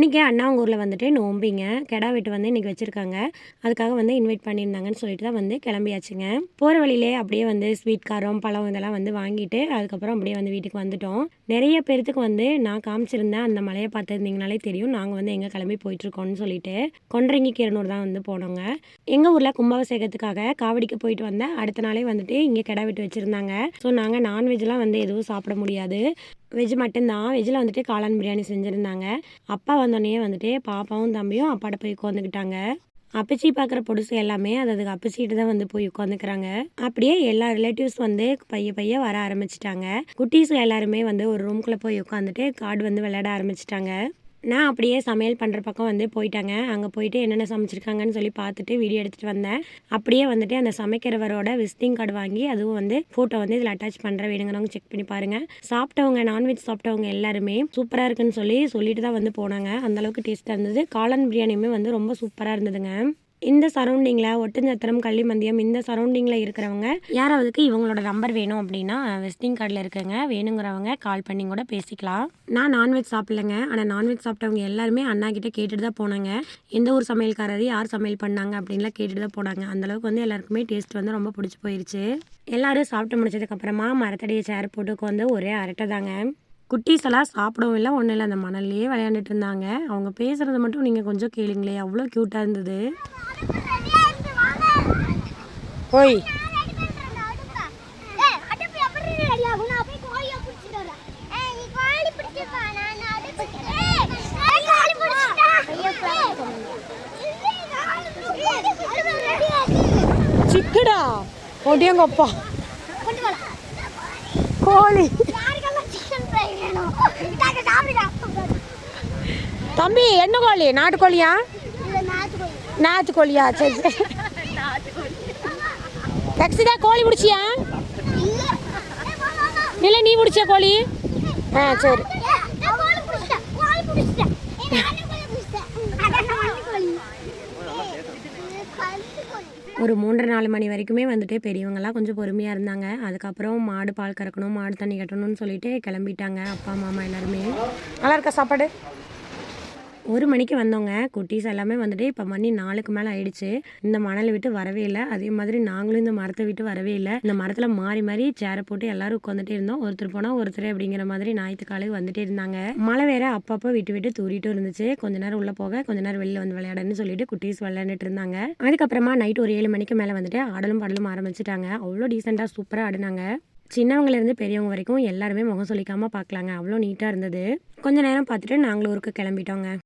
இன்றைக்கி அண்ணாங்கூரில் வந்துட்டு நோம்பிங்க. கெடா வெட்டு வந்து இன்றைக்கி வச்சுருக்காங்க. அதுக்காக வந்து இன்வைட் பண்ணியிருந்தாங்கன்னு சொல்லிட்டு தான் வந்து கிளம்பியாச்சுங்க. போகிற வழியிலே அப்படியே வந்து ஸ்வீட் காரம் பழம் இதெல்லாம் வந்து வாங்கிட்டு அதுக்கப்புறம் அப்படியே வந்து வீட்டுக்கு வந்துட்டோம். நிறைய பேர்த்துக்கு வந்து நான் காமிச்சிருந்தேன். அந்த மலையை பார்த்துருந்தீங்கனாலே தெரியும். நாங்கள் வந்து எங்கே கிளம்பி போயிட்டுருக்கோம்னு சொல்லிட்டு கொன்றங்கி கீரனூர் தான் வந்து போனோங்க. எங்கள் ஊரில் கும்பாபிஷேகத்துக்காக காவடிக்கு போயிட்டு வந்தேன். அடுத்த நாளே வந்துட்டு இங்கே கிடா வெட்டு வச்சுருந்தாங்க. ஸோ நாங்கள் நான்வெஜ்லாம் வந்து எதுவும் சாப்பிட முடியாது. வெஜ் மட்டும்தான். வெஜ்ஜில் வந்துட்டு காளான் பிரியாணி செஞ்சுருந்தாங்க. அப்பா வந்தோடனே வந்துட்டு பாப்பாவும் தம்பியும் அப்பாட்ட போய் உட்காந்துக்கிட்டாங்க அப்பச்சி பார்க்குற பொடுசு எல்லாமே அது அதுக்கு அப்பச்சிட்டு தான் வந்து போய் உட்காந்துக்கிறாங்க அப்படியே எல்லா ரிலேட்டிவ்ஸ் வந்து பைய பைய வர ஆரம்பிச்சிட்டாங்க. குட்டீஸ் எல்லாருமே வந்து ஒரு ரூம்குள்ளே போய் உட்காந்துட்டு கார்டு வந்து விளையாட ஆரம்பிச்சிட்டாங்க. நான் அப்படியே சமையல் பண்ணுற பக்கம் வந்து போயிட்டாங்க. அங்கே போயிட்டு என்னென்ன சமைச்சிருக்காங்கன்னு சொல்லி பார்த்துட்டு வீடியோ எடுத்துகிட்டு வந்தேன். அப்படியே வந்துட்டு அந்த சமைக்கிறவரோட விசிட்டிங் கார்டு வாங்கி அதுவும் வந்து ஃபோட்டோ வந்து இதில் அட்டாச் பண்ணுற வேணுங்கிறவங்க செக் பண்ணி பாருங்கள் சாப்பிட்டவங்க நான்வெஜ் சாப்பிட்டவங்க எல்லாருமே சூப்பராக இருக்குன்னு சொல்லி சொல்லிட்டு தான் வந்து போனாங்க. அந்தளவுக்கு டேஸ்ட்டாக இருந்தது. காளான் பிரியாணியுமே வந்து ரொம்ப சூப்பராக இருந்ததுங்க. இந்த சரௌண்டிங்கில் ஒட்டஞ்சத்திரம் கள்ளிமந்தியம் இந்த சரௌண்டிங்கில் இருக்கிறவங்க யாராவதுக்கு இவங்களோட நம்பர் வேணும் அப்படின்னா வெஸ்டிங் கார்டில் இருக்குங்க. வேணுங்கிறவங்க கால் பண்ணி கூட பேசிக்கலாம். நான் நான்வெஜ் சாப்பிட்லங்க. ஆனால் நான்வெஜ் சாப்பிட்டவங்க எல்லாருமே அண்ணா கிட்டே கேட்டுட்டு தான் போனாங்க. எந்த ஊர் சமையல்காரர் யார் சமையல் பண்ணாங்க அப்படின்லாம் கேட்டுட்டு தான் போனாங்க. அந்தளவுக்கு வந்து எல்லாருக்குமே டேஸ்ட் வந்து ரொம்ப பிடிச்சி போயிடுச்சு எல்லாரும் சாப்பிட்டு முடிச்சதுக்கப்புறமா மரத்தடியை சேர் போட்டு உட்காந்து ஒரே அரட்டை தாங்க. குட்டீஸ் எல்லாம் சாப்பிடவும் இல்லை ஒன்றும் இல்லை. அந்த மணல்லையே விளையாண்டுட்டு இருந்தாங்க. அவங்க பேசுகிறத மட்டும் நீங்கள் கொஞ்சம் கேளுங்களே. அவ்வளோ க்யூட்டாக இருந்தது. ஓய் சிக்கடா. ஒடியங்கப்பா. கோழி. தம்பி என்ன கோழி? நாட்டுக்கோழியா நாட்டுக்கோழியா சரி சரி. கக்ஸிதா கோழி பிடிச்சியா? இல்லை நீ பிடிச்சியா கோழி? ஆ சரி. ஒரு மூன்று நாலு மணி வரைக்குமே வந்துட்டு பெரியவங்கெல்லாம் கொஞ்சம் பொறுமையாக இருந்தாங்க. அதுக்கப்புறம் மாடு பால் கறக்கணும் மாடு தண்ணி கட்டணும்னு சொல்லிட்டு கிளம்பிட்டாங்க அப்பா மாமா எல்லாருமே. நல்லா இருக்கா சாப்பாடு? ஒரு மணிக்கு வந்தோங்க. குட்டீஸ் எல்லாமே வந்துட்டு இப்போ மணி நாலுக்கு மேலே ஆயிடுச்சு. இந்த மணலை விட்டு வரவே இல்லை. அதே மாதிரி நாங்களும் இந்த மரத்தை விட்டு வரவே இல்லை. இந்த மரத்தில் மாறி மாறி சேரை போட்டு எல்லாரும் உட்காந்துட்டே இருந்தோம். ஒருத்தர் போனால் ஒருத்தர் அப்படிங்கிற மாதிரி ஞாயிற்றுக்காலை வந்துட்டே இருந்தாங்க. மழை வேற அப்பப்போ விட்டு விட்டு தூரிட்டும் இருந்துச்சு. கொஞ்ச நேரம் உள்ள போக கொஞ்ச நேரம் வெளியில் வந்து விளையாடன்னு சொல்லிட்டு குட்டீஸ் விளையாண்டுட்டு இருந்தாங்க. அதுக்கப்புறமா நைட் ஒரு ஏழு மணிக்கு மேலே வந்துட்டு ஆடலும் பாடலும் ஆரம்பிச்சிட்டாங்க. அவ்வளோ டீசெண்டாக சூப்பராக ஆடினாங்க. சின்னவங்கலேருந்து பெரியவங்க வரைக்கும் எல்லாருமே முகம் சொல்லிக்காமல் பார்க்கலாங்க அவ்வளோ நீட்டாக இருந்தது. கொஞ்ச நேரம் பார்த்துட்டு நாங்களும் ஊருக்கு கிளம்பிட்டோங்க.